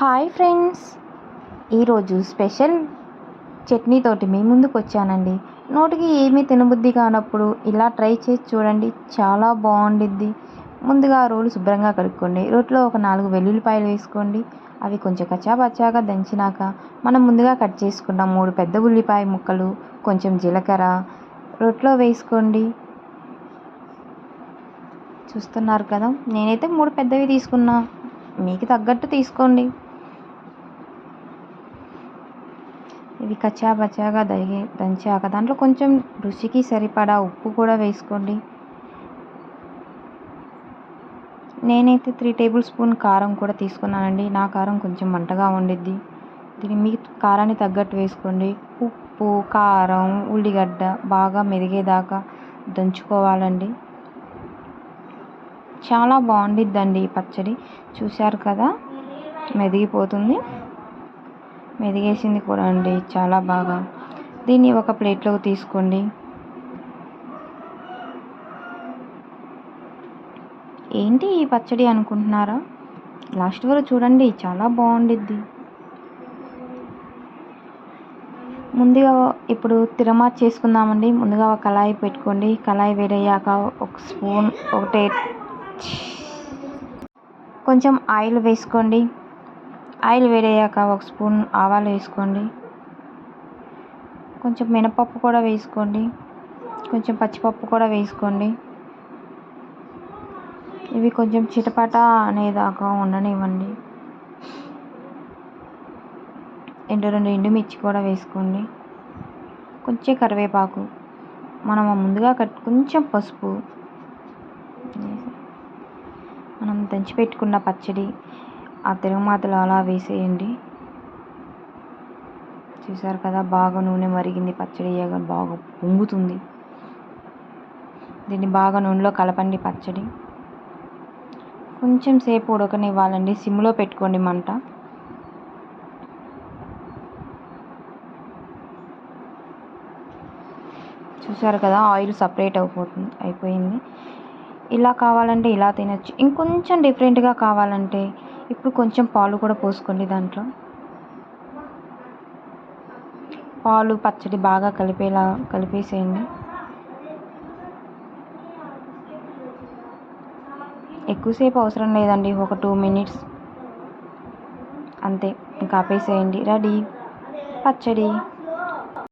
Hi friends. ఈరోజు special చట్నీతోటి మీ ముందుకు వచ్చానండి. నోటికి ఏమీ తినబుద్ధి కానప్పుడు ఇలా ట్రై చేసి చూడండి చాలా బాగుండిద్ది. ముందుగా రోలు శుభ్రంగా కడుక్కోండి. రోట్లో ఒక నాలుగు వెల్లుల్లిపాయలు వేసుకోండి. అవి కొంచెం కచ్చాపచ్చాగా దంచినాక మనం ముందుగా కట్ చేసుకున్న మూడు పెద్ద ఉల్లిపాయ ముక్కలు కొంచెం జీలకర్ర రోట్లో వేసుకోండి. చూస్తున్నారు కదా నేనైతే మూడు పెద్దవి తీసుకున్నా. మీకు తగ్గట్టు తీసుకోండి. ఇవి కచ్చా పచ్చాగా దగి దంచాక. దాంట్లో కొంచెం రుచికి సరిపడా ఉప్పు కూడా వేసుకోండి. నేనైతే త్రీ టేబుల్ స్పూన్ కారం కూడా తీసుకున్నానండి. నా కారం కొంచెం మంటగా ఉండిద్ది. దీన్ని మీ కారాన్ని తగ్గట్టు వేసుకోండి. ఉప్పు కారం ఉల్లిగడ్డ బాగా మెదిగేదాకా దంచుకోవాలండి. చాలా బాగుండిద్దండి ఈ పచ్చడి. చూశారు కదా? మెదిగిపోతుంది. మెదిగేసింది కూడా అండి చాలా బాగా. దీన్ని ఒక ప్లేట్లోకి తీసుకోండి. ఏంటి ఈ పచ్చడి అనుకుంటున్నారా? లాస్ట్ వరకు చూడండి చాలా బాగుండిద్ది. ముందుగా ఇప్పుడు తిరమాత్ చేసుకుందామండి. ముందుగా ఒక కళాయి పెట్టుకోండి. కళాయి వేడయ్యాక ఒక స్పూన్ ఒకటే కొంచెం ఆయిల్ వేసుకోండి. ఆయిల్ వేడయ్యాక ఒక స్పూన్ ఆవాలు వేసుకోండి. కొంచెం మినపప్పు కూడా వేసుకోండి. కొంచెం పచ్చిపప్పు కూడా వేసుకోండి. ఇవి కొంచెం చిటపట అనేదాకా ఉండనివ్వండి. ఎండు రెండు ఎండుమిర్చి కూడా వేసుకోండి. కొంచెం కరివేపాకు. మనం ముందుగా కట్ కొంచెం పసుపు. మనం దంచిపెట్టుకున్న పచ్చడి. ఆ తిరుగుమాతలు అలా వేసేయండి. చూసారు కదా బాగా నూనె మరిగింది పచ్చడి బాగా పొంగుతుంది. దీన్ని బాగా నూనెలో కలపండి పచ్చడి. కొంచెం సేపు ఉడకనివ్వాలండి. సిమ్లో పెట్టుకోండి మంట. చూసారు కదా ఆయిల్ సపరేట్ అయిపోతుంది అయిపోయింది. ఇలా కావాలంటే ఇలా తినచ్చు. ఇంకొంచెం డిఫరెంట్గా కావాలంటే ఇప్పుడు కొంచెం పాలు కూడా పోసుకోండి దాంట్లో. పాలు పచ్చడి బాగా కలిపేలా కలిపేసేయండి. ఎక్కువసేపు అవసరం లేదండి ఒక టూ మినిట్స్. అంతే ఇంకా ఆపేసేయండి. రెడీ? పచ్చడి?